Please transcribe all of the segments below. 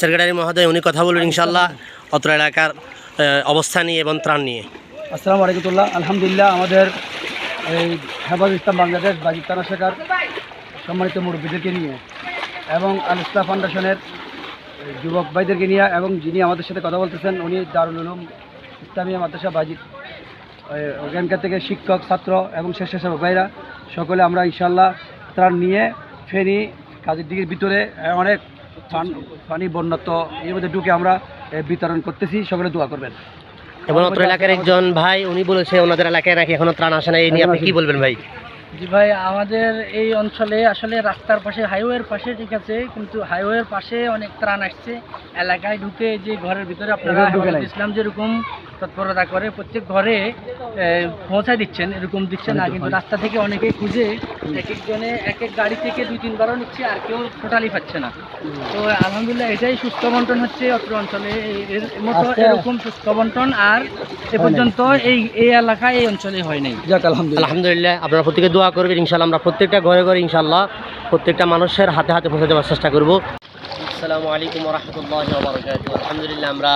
Secretary মহোদয় উনি কথা বলবেন ইনশাল্লাহ অত্র এলাকার অবস্থা নিয়ে এবং ত্রাণ নিয়ে। আসসালামু আলাইকুমুল্লাহ আলহামদুলিল্লাহ আমাদের এই হেফাজ ইসলাম বাংলাদেশ বাজিদ তানা শেখার সম্মানিত মুরব্বীদেরকে নিয়ে এবং আল ইসলাম ফাউন্ডেশনের যুবক ভাইদেরকে নিয়ে এবং যিনি আমাদের সাথে কথা বলতেছেন উনি দারুল উলুম ইসলামিয়া মাদ্রাসা এই ওখানকার থেকে শিক্ষক ছাত্র এবং স্বেচ্ছাসেবক ভাইরা সকলে আমরা ইনশাল্লাহ ত্রাণ নিয়ে ফেনী কাজের দিকের ভিতরে অনেক পান- বন্যাত্ম এর মধ্যে ঢুকে আমরা বিতরণ করতেছি, সকলে দোয়া করবেন। এবং এলাকার একজন ভাই, উনি বলেছে, ওনাদের এলাকায় নাকি এখনও ত্রাণ আসে না এই নিয়ে আপনি কি বলবেন ভাই? জি ভাই আমাদের এই অঞ্চলে আসলে রাস্তার পাশে হাইওয়ের পাশে ঠিক আছে কিন্তু হাইওয়ের পাশে অনেক ত্রাণ আসছে। এলাকায় ঢুকে যে ঘরের ভিতরে আপনারা। ইসলাম যেরকম তৎপরতা করে প্রত্যেক ঘরে পৌঁছায় দিচ্ছেন এরকম দিচ্ছে না কিন্তু রাস্তা থেকে অনেকেই খুঁজে এক একজনে এক এক গাড়ি থেকে দুই তিনবারও নিচ্ছে আর কেউ টোটালি পাচ্ছে না। তো আলহামদুলিল্লাহ এটাই সুস্থ বন্টন হচ্ছে অত্র অঞ্চলে। এর মতো এরকম সুস্থ বন্টন আর এ পর্যন্ত এই এই এলাকায় এই অঞ্চলে হয় নাই। আলহামদুলিল্লাহ। আলহামদুলিল্লাহ আপনারা প্রত্যেকে দোয়া করবেন ইনশাল্লাহ আমরা প্রত্যেকটা ঘরে ঘরে ইনশাল্লাহ প্রত্যেকটা মানুষের হাতে হাতে পৌঁছে দেওয়ার চেষ্টা করব। আসসালামু আলাইকুম রহমতুল্লাহ আলহামদুলিল্লাহ আমরা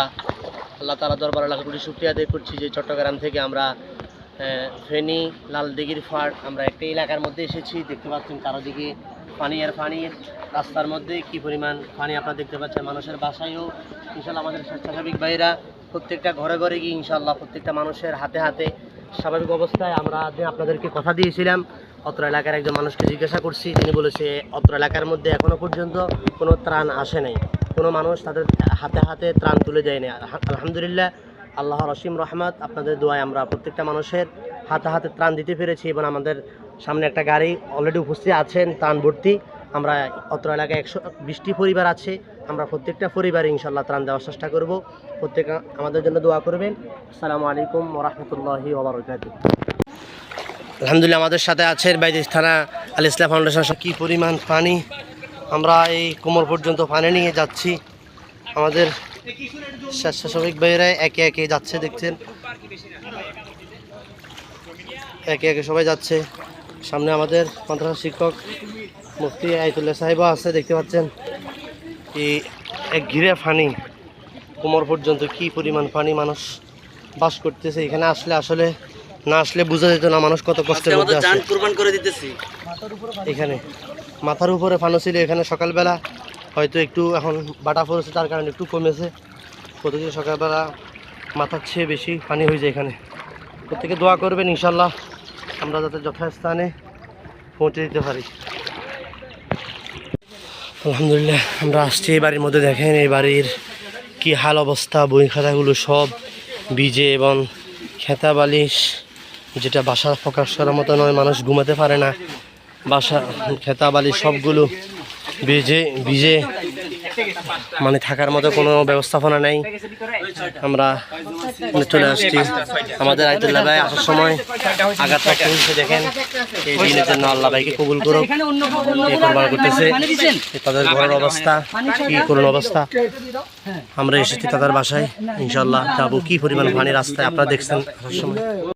আল্লাহ তালা দরবার এলাকা কোটি শুক্রিয়া আদায় করছি যে চট্টগ্রাম থেকে আমরা ফেনী, লালদিঘির ফাড়, আমরা একটা এলাকার মধ্যে এসেছি। দেখতে পাচ্ছেন চারদিকে পানি আর পানির রাস্তার মধ্যে, কি পরিমাণ পানি আপনারা দেখতে পাচ্ছেন মানুষের বাসায়ও। ইনশাল্লাহ আমাদের স্বেচ্ছাসেবক ভাইরা প্রত্যেকটা ঘরে ঘরে গিয়ে ইনশাল্লাহ প্রত্যেকটা মানুষের হাতে হাতে স্বাভাবিক অবস্থায় আমরা আপনাদেরকে কথা দিয়েছিলাম, অত্র এলাকার একজন মানুষকে জিজ্ঞাসা করছি, তিনি বলেছে, অত্র এলাকার মধ্যে এখনও পর্যন্ত কোনো ত্রাণ আসে নাই। কোনো মানুষ তাদের হাতে হাতে ত্রাণ তুলে দেয়নি। আলহা- আলহামদুলিল্লাহ, আল্লাহর রসিম রহমত, আপনাদের দোয়ায় আমরা প্রত্যেকটা মানুষের হাতে হাতে ত্রাণ দিতে পেরেছি এবং আমাদের সামনে একটা গাড়ি অলরেডি উপস্থিত আছেন, ত্রাণ ভর্তি। আমরা অত্র এলাকায় একশো বিশটি পরিবার আছে। আমরা প্রত্যেকটা পরিবারে ইনশাল্লাহ ত্রাণ দেওয়ার চেষ্টা করব। প্রত্যেক আমাদের জন্য দোয়া করবেন। আসসালামু আলাইকুম ওরহমতুল্লাহি ওবরাকাত আলহামদুলিল্লাহ আমাদের সাথে আছেন বাইদিস থানা আল ইসলাম ফাউন্ডেশন। কী পরিমাণ পানি? আমরা এই কোমর পর্যন্ত পানি নিয়ে যাচ্ছি। আমাদের স্বেচ্ছাসেবক ভাইয়েরা একে একে যাচ্ছে, দেখছেন? একে একে সবাই যাচ্ছে। সামনে আমাদের মাদ্রাসা শিক্ষক মুফতি আয়তুল্লাহ সাহেবও আছে, দেখতে পাচ্ছেন? এই এক ঘিরে পানি কোমর পর্যন্ত কি পরিমাণ পানি মানুষ বাস করতেছে এখানে আসলে আসলে না আসলে বোঝা যেত না মানুষ কত কষ্টের মধ্যে আছে। এখানে। মাথার উপরে ফানো ছিল এখানে সকালবেলা হয়তো একটু এখন বাটা পড়েছে তার কারণে একটু কমেছে। প্রতিদিন সকালবেলা মাথার চেয়ে বেশি পানি হয়ে যায় এখানে। প্রত্যেকে দোয়া করবেন ইনশাল্লাহ আমরা যাতে যথাস্থানে পৌঁছে দিতে পারি। আলহামদুলিল্লাহ, আমরা আসছি এই বাড়ির মধ্যে দেখেন, এই বাড়ির কি হাল অবস্থা, বই খাতাগুলো সব বিজে এবং খেতা বালিশ, যেটা বাসা প্রকাশ করার মতো নয়, মানুষ ঘুমাতে পারে না। বাসা, খেতা বালিশ সবগুলো বিজে ভিজে মানে থাকার মতো কোনো ব্যবস্থাপনা নেই। আমরা চলে আসছি। আমাদের আয়তুল্লাহ ভাই আসার সময় আঘাত থাকতে হচ্ছে দেখেন। এই দিনের জন্য আল্লাহ ভাইকে কবুল করুক। এই কোরবান করতেছে। তাদের ঘরের অবস্থা, কি করুন অবস্থা? আমরা এসেছি তাদের বাসায়। ইনশাল্লাহ যাব। কি পরিমাণ পানি রাস্তায়? আপনারা দেখছেন আসার সময়।